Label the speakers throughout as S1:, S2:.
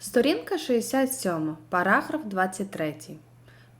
S1: Сторінка 67, параграф 23.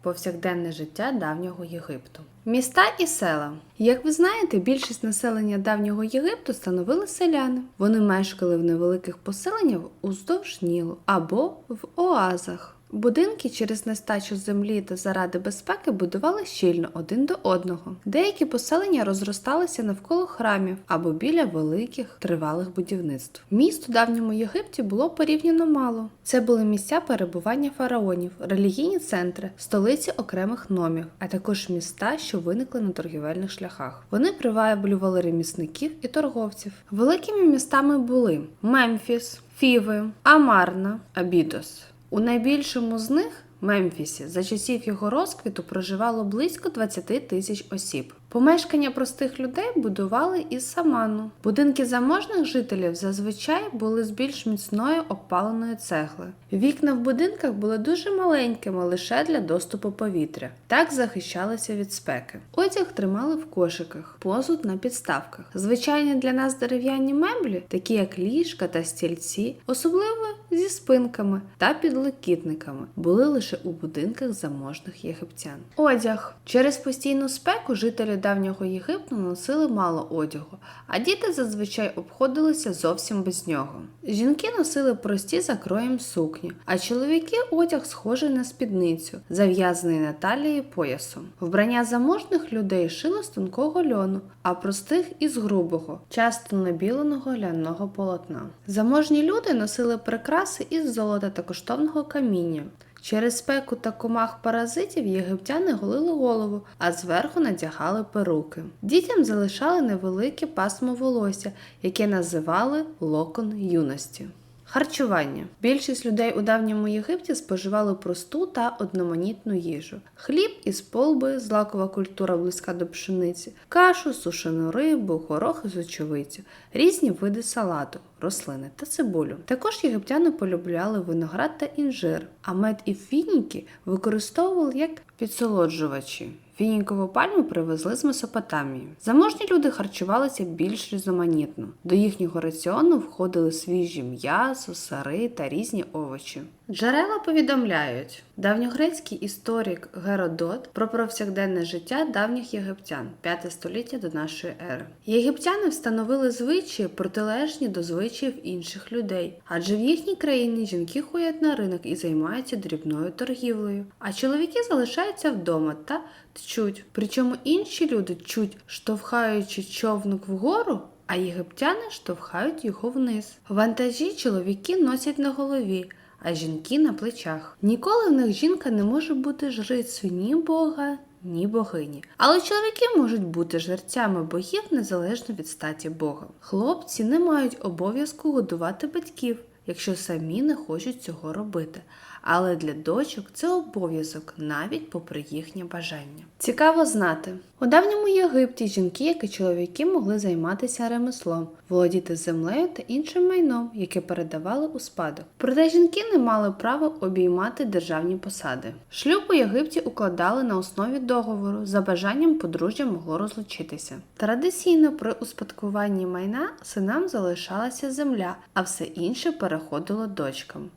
S1: Повсякденне життя давнього Єгипту. Міста і села. Як ви знаєте, більшість населення давнього Єгипту становили селяни. Вони мешкали в невеликих поселеннях уздовж Нілу або в оазах. Будинки через нестачу землі та заради безпеки будували щільно один до одного. Деякі поселення розросталися навколо храмів або біля великих тривалих будівництв. Міст у давньому Єгипті було порівняно мало. Це були місця перебування фараонів, релігійні центри, столиці окремих номів, а також міста, що виникли на торгівельних шляхах. Вони приваблювали ремісників і торговців. Великими містами були Мемфіс, Фіви, Амарна, Абідос. У найбільшому з них Мемфісі за часів його розквіту проживало близько 20 тисяч осіб. Помешкання простих людей будували із саману. Будинки заможних жителів зазвичай були з більш міцної обпаленої цегли. Вікна в будинках були дуже маленькими лише для доступу повітря. Так захищалися від спеки. Одяг тримали в кошиках, посуд на підставках. Звичайні для нас дерев'яні меблі, такі як ліжка та стільці, особливо зі спинками та підлокітниками, були лише у будинках заможних єгиптян. Одяг через постійну спеку жителі давнього Єгипту носили мало одягу, а діти зазвичай обходилися зовсім без нього. Жінки носили прості за кроєм сукні, а чоловіки одяг схожий на спідницю, зав'язаний на талії поясом. Вбрання заможних людей шили з тонкого льону, а простих із грубого, часто набіленого ляного полотна. Заможні люди носили прикраси із золота та коштовного каміння. Через спеку та комах паразитів єгиптяни голили голову, а зверху надягали перуки. Дітям залишали невелике пасмо волосся, яке називали локон юності. Харчування. Більшість людей у давньому Єгипті споживали просту та одноманітну їжу: хліб із полби, злакова культура близька до пшениці, кашу, сушену рибу, горох і сочовицю, різні види салату, рослини та цибулю. Також єгиптяни полюбляли виноград та інжир, а мед і фініки використовували як підсолоджувачі. Фінікову пальму привезли з Месопотамії. Заможні люди харчувалися більш різноманітно. До їхнього раціону входили свіжі м'ясо, сири та різні овочі. Джерела повідомляють, давньогрецький історик Геродот про повсякденне життя давніх єгиптян 5 століття до нашої ери. Єгиптяни встановили звичаї протилежні до звичаїв інших людей, адже в їхній країні жінки ходять на ринок і займаються дрібною торгівлею, а чоловіки залишаються вдома та тчуть. Причому інші люди чуть, штовхаючи човник вгору. А єгиптяни штовхають його вниз. Вантажі чоловіки носять на голові, а жінки на плечах. Ніколи в них жінка не може бути жрицею ні Бога, ні богині. Але чоловіки можуть бути жерцями богів незалежно від статі Бога. Хлопці не мають обов'язку годувати батьків, якщо самі не хочуть цього робити. Але для дочок це обов'язок навіть попри їхнє бажання. Цікаво знати, у давньому Єгипті жінки, як і чоловіки, могли займатися ремеслом, володіти землею та іншим майном, яке передавали у спадок. Проте жінки не мали права обіймати державні посади. Шлюб у Єгипті укладали на основі договору, за бажанням подружжя могло розлучитися. Традиційно при успадкуванні майна синам залишалася земля, а все інше переходило дочкам.